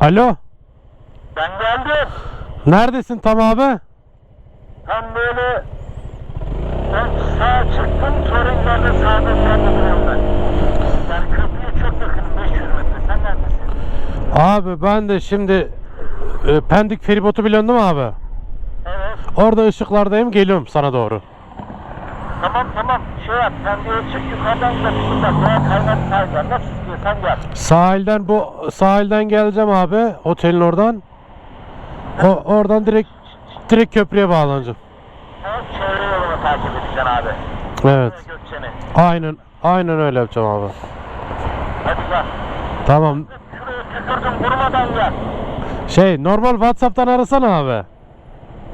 Alo. Ben geldim. Neredesin tam abi? Tam böyle ben sağa çıktım sorun geldi sağda de duruyorum ben. Yani köprüye çok yakınım 500 metre. Sen neredesin? Abi ben de şimdi e, Pendik feribotu biliyorsun değil mi abi? Evet. Orada ışıklardayım geliyorum sana doğru. Tamam tamam. Şey yap sen bir çık yukarıdan da şuradan veya kaynak sahilden. Nasıl istiyorsan gel. Sahilden bu sahilden geleceğim abi otelin oradan. O, oradan direkt direkt köprüye bağlanacağım. Sen çevre yolunu takip edeceksin abi. Evet. Gökçen'i. Aynen aynen öyle yapacağım abi. Hadi gel. Tamam. Şuraya tükürdüm vurmadan gel. Şey normal WhatsApp'tan arasana abi.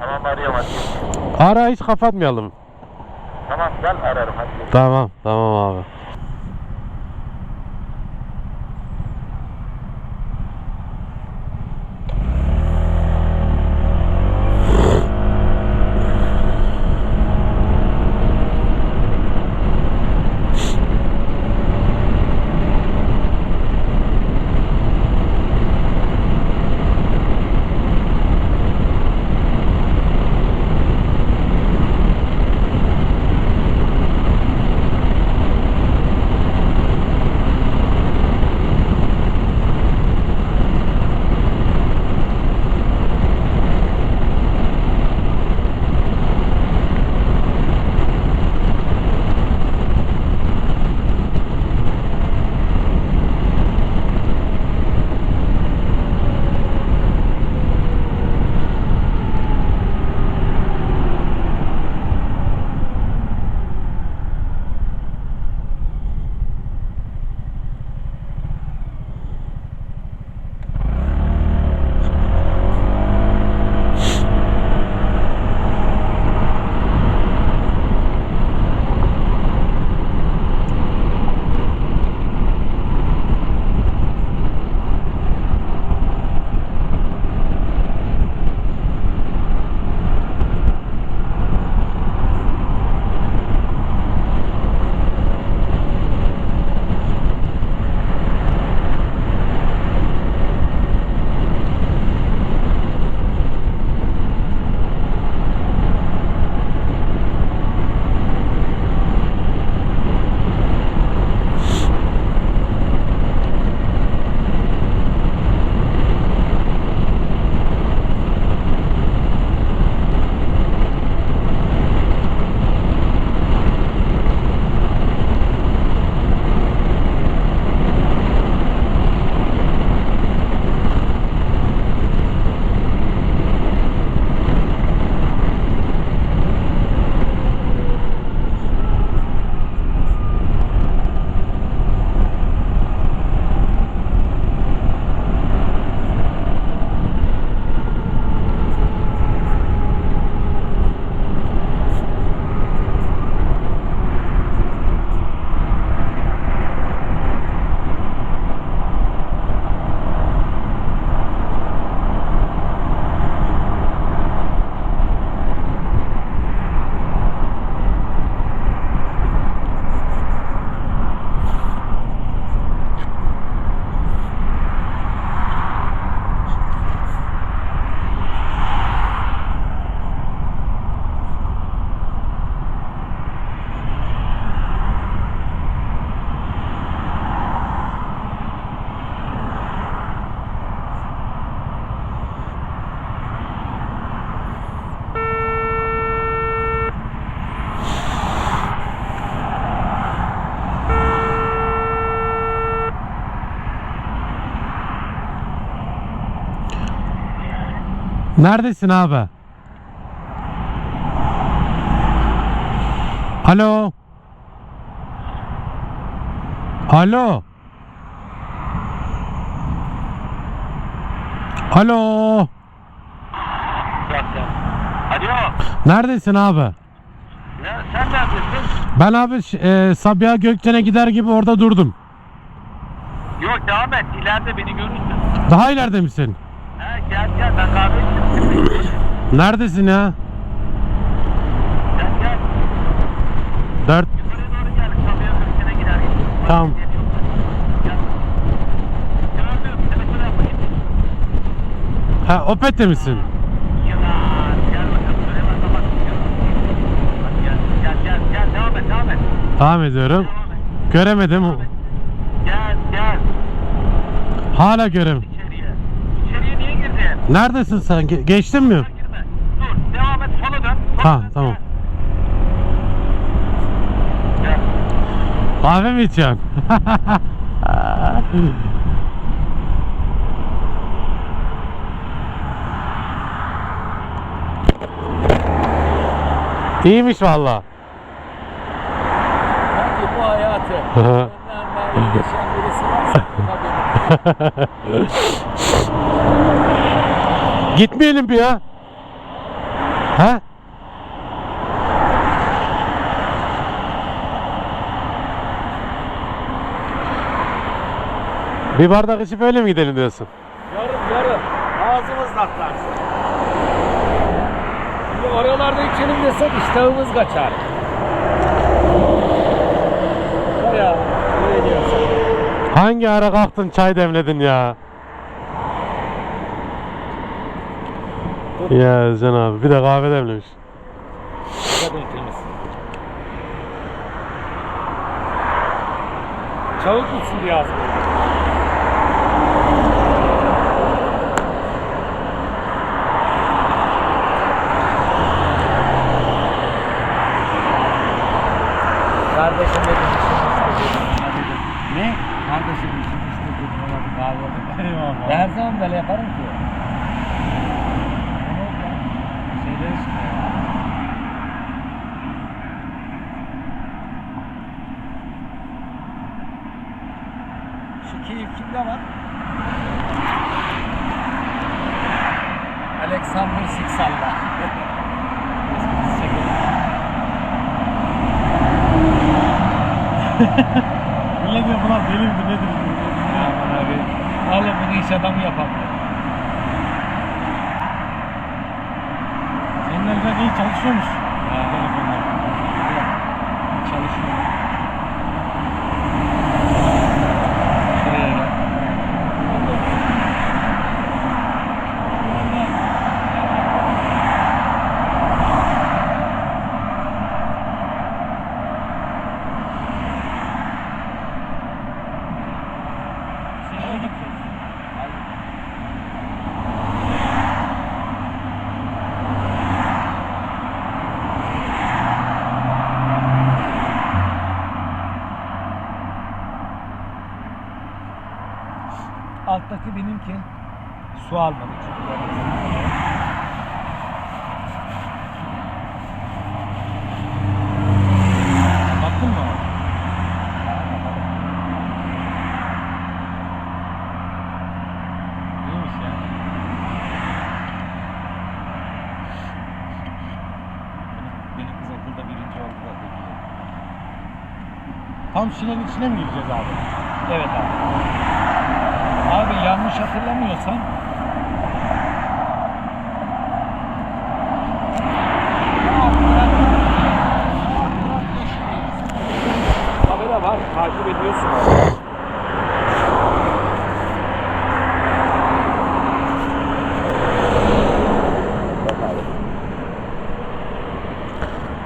Tamam arıyorum hadi. Ara hiç kapatmayalım. Ararım. Tamam tamam abi. Neredesin abi? Alo. Alo. Alo. Alo. Neredesin abi? Ya sen neredesin? Ben abi e, Sabiha Gökçen'e gider gibi orada durdum. Yok devam et. İleride beni görürsün. Daha ileride misin? Gel gel ben kahve içtim. Neredesin ya? Gel gel. Dört. Yukarı doğru gel. Sabiha Gökçen'e gider. Tamam. Ha Opet'te misin? Devam ediyorum. Göremedim. Gel gel. Hala görem. Neredesin sen? Ge- geçtin mi? Girme. Dur. Devam et. Sola dön. Sola Ha, dön. tamam. Gel. Kahve mi içiyorsun? İyiymiş valla. Sanki bu hayatı önden geçen birisi varsa buna. Gitmeyelim bir ya. Ha? Bir bardak içip öyle mi gidelim diyorsun? Yarım yarım. Ağzımız tatlarsın. Şimdi oralarda içelim desek iştahımız kaçar. Var ya. Hangi ara kalktın çay demledin ya? Ya Özcan abi bir de kahve demlemiş. Kadın temiz. Çabuk gitsin diye az dedim işim işte dedim. Ne? Kardeşim işim işte dedim ona bir kahve. Eyvallah. Ben her zaman böyle yaparım ki. Şeyler işte. Şu keyif kimde var? Alexander çekelim. Öyle diyor bunlar deli mi nedir? Aman abi. Oğlum bunu iş adamı yapamıyor. Senin elden iyi çalışıyormuş. Ha. Telefonlar. Çalışıyor. Şuraya gel. Şeye gideceğiz. Alttaki benimki. Su almadı Baktın mı? İyiymiş ya. Benim, benim kız birinci oldu da. Tam Şile'nin içine mi gireceğiz abi? Evet abi. Abi yanlış hatırlamıyorsam Kamera var, takip ediyorsun.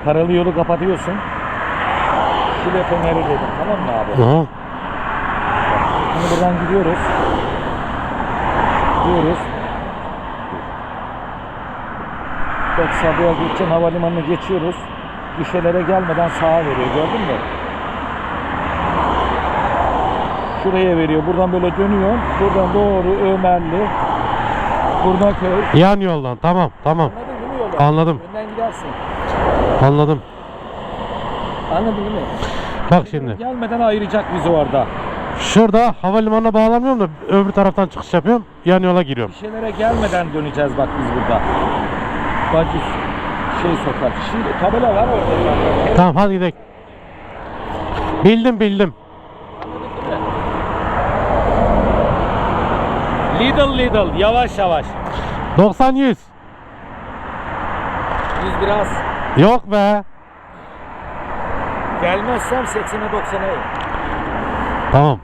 Paralı yolu kapatıyorsun. Şile feneri dedim tamam mı abi? Aha. Şimdi buradan gidiyoruz. Gidiyoruz. Bak Sabiha Gökçen Havalimanı'nı geçiyoruz. Gişelere gelmeden sağa veriyor gördün mü? Şuraya veriyor. Buradan böyle dönüyor. Buradan doğru Ömerli. Buradan köy. Yan yoldan tamam tamam Anladın değil mi? Anladım. Önden gidersin. anladım. Anladın değil mi? Bak şimdi Gelmeden ayıracak bizi orada. Şurada havalimanına bağlamıyorum da öbür taraftan çıkış yapıyorum yan yola giriyorum. Gişelere gelmeden döneceğiz bak biz burada. Bacı şey sokak. Şimdi tabela var orada. Tamam hadi gidelim. Bildim bildim. Little little yavaş yavaş. 90 100. Yüz biraz. Yok be. Gelmezsem 80'e 90'a in. Tamam.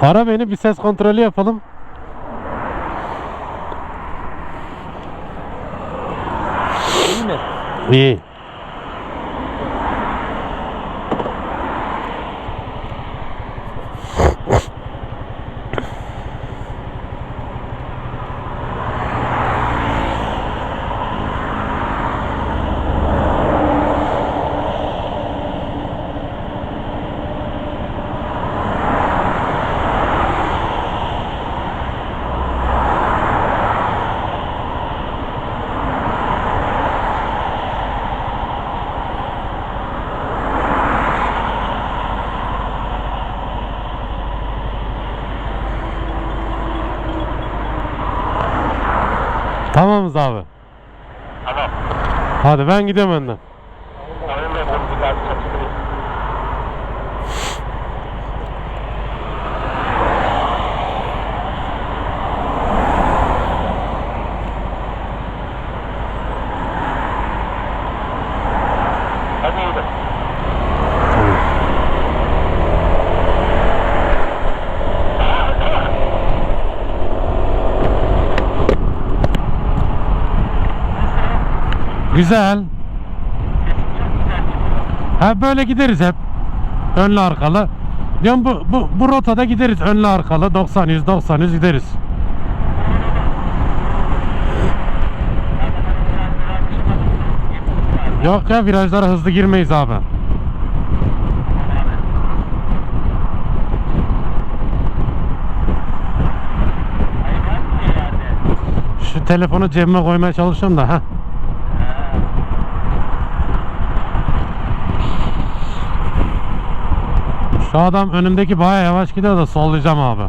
Ara beni bir ses kontrolü yapalım. İyi mi? İyi. Hadi ben gidiyorum önden. Güzel. Ha böyle gideriz hep. Önlü arkalı. Diyorum bu, bu, bu rotada gideriz önlü arkalı 90 100 90 100 gideriz. Yok ya virajlara hızlı girmeyiz abi. Şu telefonu cebime koymaya çalışıyorum da ha. Şu adam önümdeki baya yavaş gidiyor da sollayacağım abi.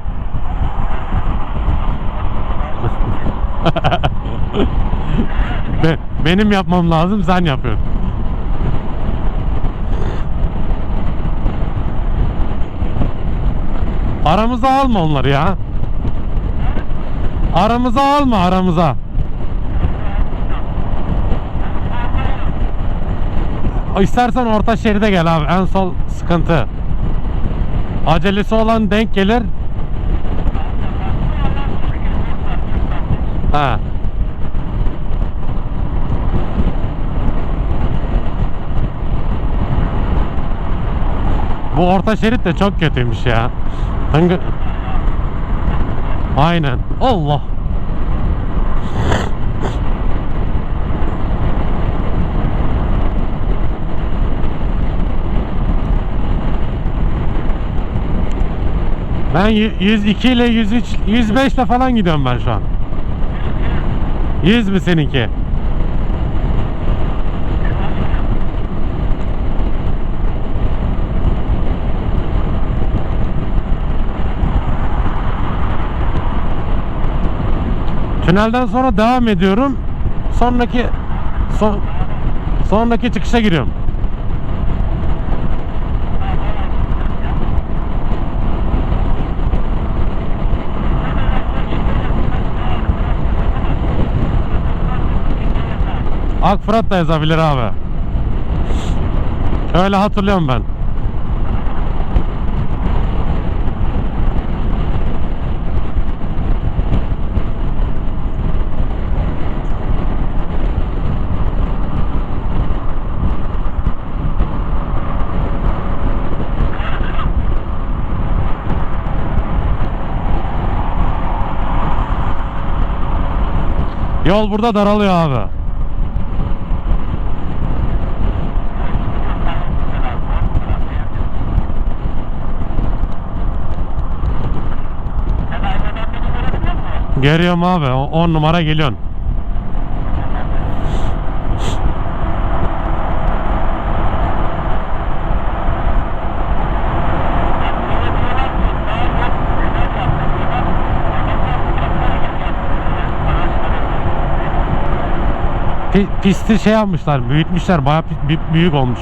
Be- benim yapmam lazım sen yapıyorsun. Aramıza alma onları ya. Aramıza alma aramıza. İstersen orta şeride gel abi. En sol sıkıntı. Acelesi olan denk gelir. Ha. Bu orta şerit de çok kötüymüş ya. Aynen. Allah. Ben y- 102 ile 103 105 ile falan gidiyorum ben şu an. 100 mi seninki? Tünelden sonra devam ediyorum. Sonraki son, sonraki çıkışa giriyorum. Ak Fırat da yazabilir abi. Öyle hatırlıyorum ben. Yol burada daralıyor abi. Görüyorum abi. 10 numara geliyorsun. Pi- pisti şey yapmışlar, büyütmüşler. Bayağı büyük olmuş.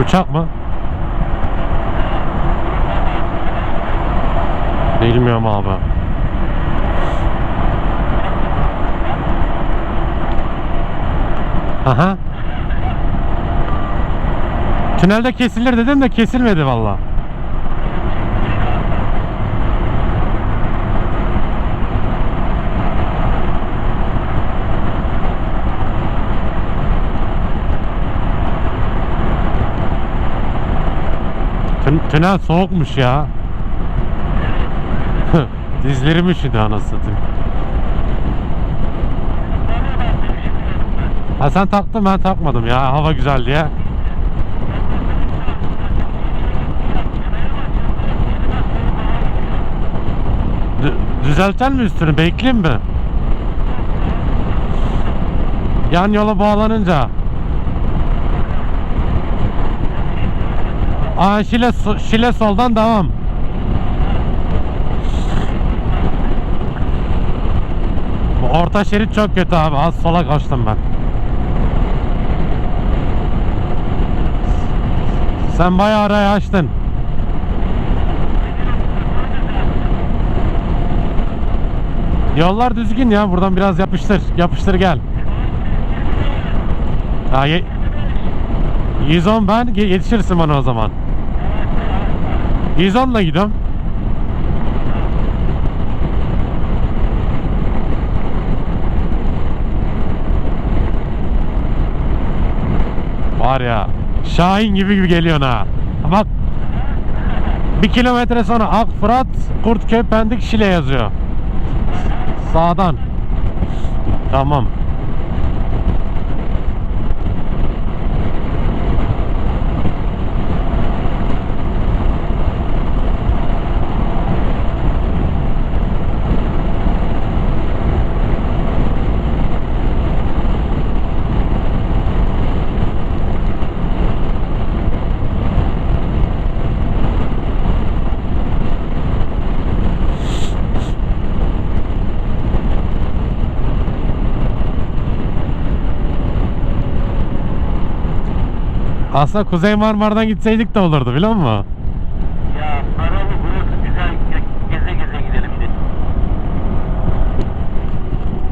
Uçak mı? Bilmiyorum abi. Aha. Tünelde kesilir dedim de kesilmedi valla. Tünel soğukmuş ya. Dizlerim üşüdü anasını. Ha sen taktın ben takmadım ya hava güzel diye. Dü- Düzelten mi üstünü bekleyeyim mi? Yan yola bağlanınca. Aa şile, şile soldan devam. Bu orta şerit çok kötü abi. Az sola kaçtım ben. Sen bayağı arayı açtın. Yollar düzgün ya. Buradan biraz yapıştır. Yapıştır gel. Ha, ye- 110 ben yetişirsin bana o zaman. 110 ile gidiyorum. Var ya Şahin gibi gibi geliyorsun ha. Bak bir kilometre sonra Ak Fırat Kurtköy Pendik Şile yazıyor. Sağdan. Tamam. Aslında Kuzey Marmara'dan gitseydik de olurdu biliyor musun? Ya paralı burası güzel ge- geze geze gidelim dedim.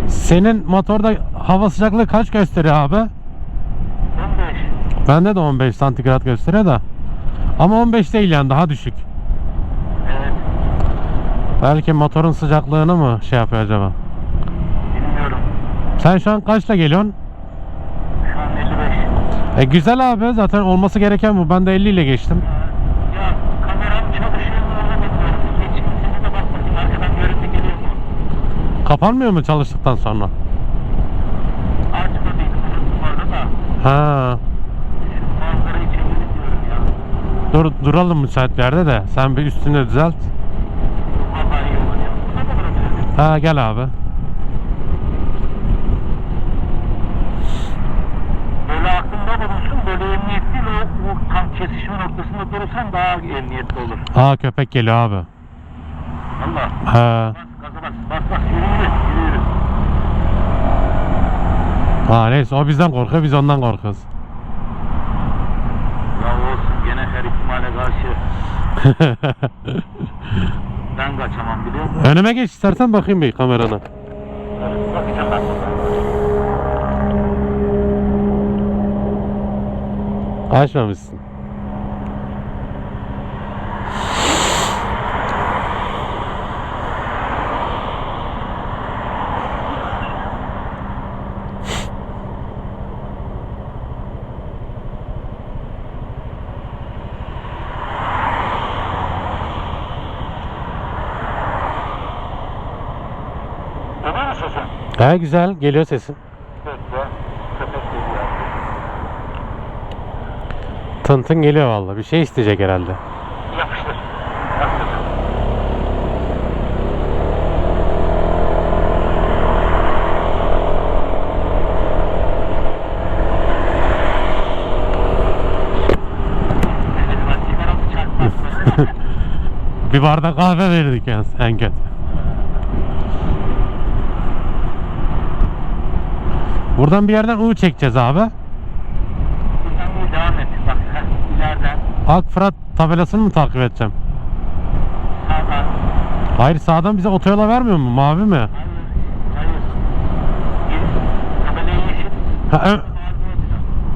Senin motorda hava sıcaklığı kaç gösteriyor abi? 15. Bende de 15 santigrat gösteriyor da. Ama 15 değil yani daha düşük. Evet. Belki motorun sıcaklığını mı şey yapıyor acaba? Bilmiyorum. Sen şu an kaçla geliyorsun? Şu an 55. E güzel abi zaten olması gereken bu. Ben de 50 ile geçtim. Ya kameram çalışıyor mu onu bilmiyorum. Kimseye de. Arkadan görüntü geliyor mu? Kapanmıyor mu çalıştıktan sonra? Unuttum orada da. Ha. Şu manzarayı çevirip diyorum ya. Dur duralım müsait bir yerde de. Sen bir üstünü düzelt. Vallahi iyi olur ya. Buna da bırakıyorum. Ha gel abi. Böyle aklında bulunsun. Böyle emniyetli o, o tam kesişme noktasında durursan daha emniyetli olur. Aa köpek geliyor abi. Allah. Ha. Bas gaza bas. Bas bas. Yürü yürü. Yürü yürü. Ha neyse o bizden korkuyor biz ondan korkuyoruz. Ya olsun gene her ihtimale karşı ben kaçamam biliyor musun? Önüme geç istersen bakayım bir kamerana. Bakacağım ben. Açmamışsın. Ömer misin Ha güzel geliyor sesin. Tıntın geliyor vallahi. Bir şey isteyecek herhalde. Yapıştır. Bir bardak kahve verirdik yani en kötü. Buradan bir yerden U çekeceğiz abi. Buradan bir devam et. Bak heh, ileriden Ak Fırat tabelasını mı takip edeceğim? sağdan. Hayır sağdan bize otoyola vermiyor mu? Mavi mi? Hayır. Hayır. Geri- Tabelayı yeşil. Ha,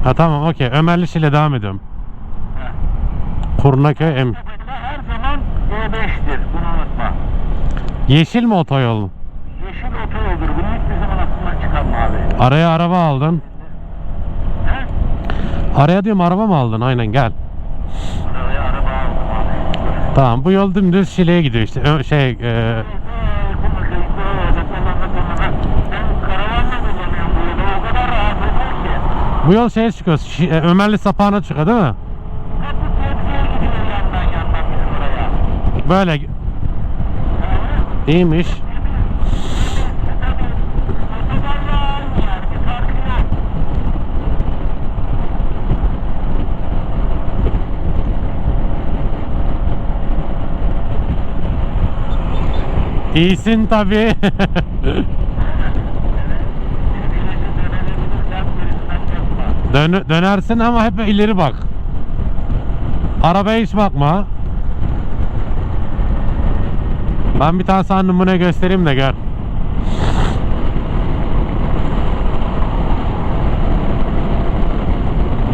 ha tamam okey. Ömerli ile devam ediyorum. Heh. Kurnaköy. Tabela her zaman E5'tir. Bunu unutma. Yeşil mi otoyol? Yeşil otoyoldur. Bunu hiçbir zaman aklından çıkarma abi. Araya araba aldın. He? Araya diyorum araba mı aldın? Aynen gel. Arabaya araba aldım abi. Tamam bu yol dümdüz Şile'ye gidiyor işte. Ö- Şey e, kullanıyorum bu yol şeye çıkıyor. E, Ömerli sapağına çıkıyor değil mi? Hep bu tepkiye gidiyor yandan yandan bizim oraya. Böyle. İyiymiş. Otobanla aynı yani bir farkı yok. İyisin yapma. Dön- dönersin ama hep ileri bak. Arabaya hiç bakma. Ben bir tane sana numune göstereyim de gör.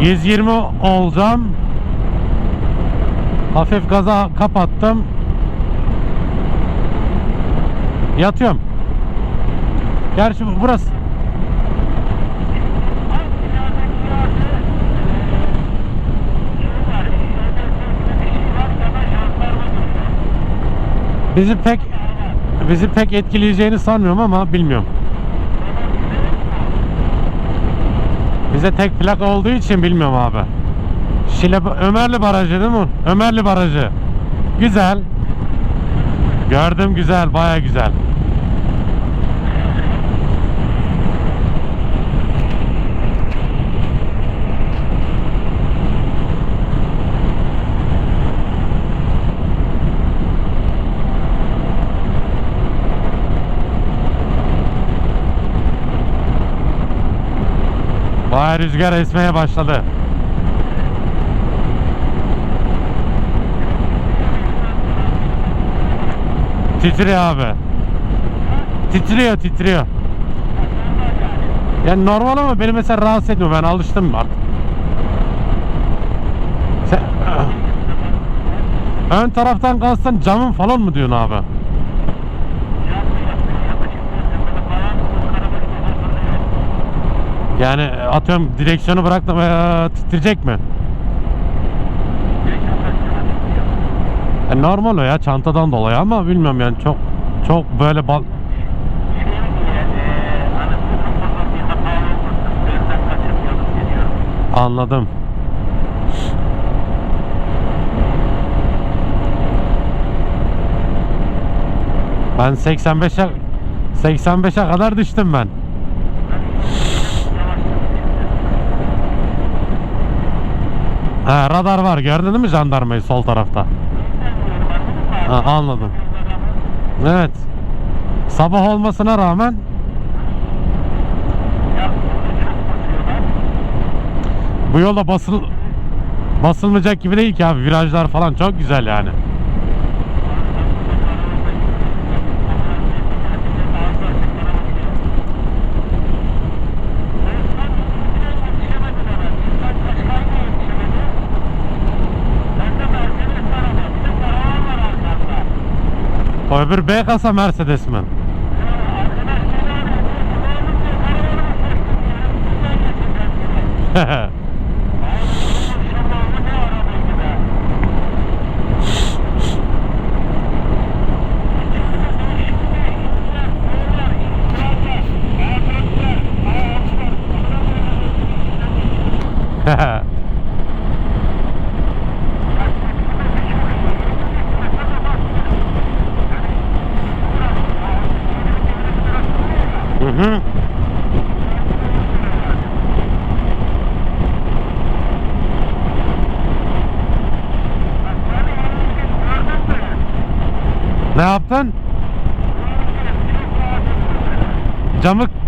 ...120 olacağım. Hafif gaza kapattım. Yatıyorum. Gerçi bu- burası... Bizi pek bizi pek etkileyeceğini sanmıyorum ama bilmiyorum. Bize tek plak olduğu için bilmiyorum abi. Şile Ömerli Barajı değil mi? Ömerli Barajı. Güzel. Gördüm güzel, baya güzel. Rüzgar esmeye başladı. Titriyor abi. Titriyor titriyor. Yani normal ama beni mesela rahatsız etmiyor. Ben alıştım artık. Sen... Ön taraftan kalsan camın falan mı diyorsun abi? Yani atıyorum direksiyonu bıraktım eee, titrecek mi? E, normal o ya çantadan dolayı ama bilmiyorum yani çok çok böyle bal anladım. Ben 85'e 85'e kadar düştüm ben. Ha, radar var gördün değil mi jandarmayı sol tarafta? Ha, anladım. Evet. Sabah olmasına rağmen bu yolda basıl basılmayacak gibi değil ki abi. Virajlar falan çok güzel yani. O öbür B kasa Mercedes mi? Hı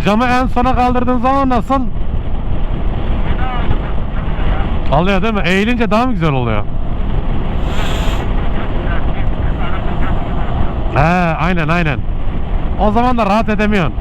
Camı en sona kaldırdığın zaman nasıl? Alıyor değil mi? Eğilince daha mı güzel oluyor? He, aynen aynen. O zaman da rahat edemiyorsun.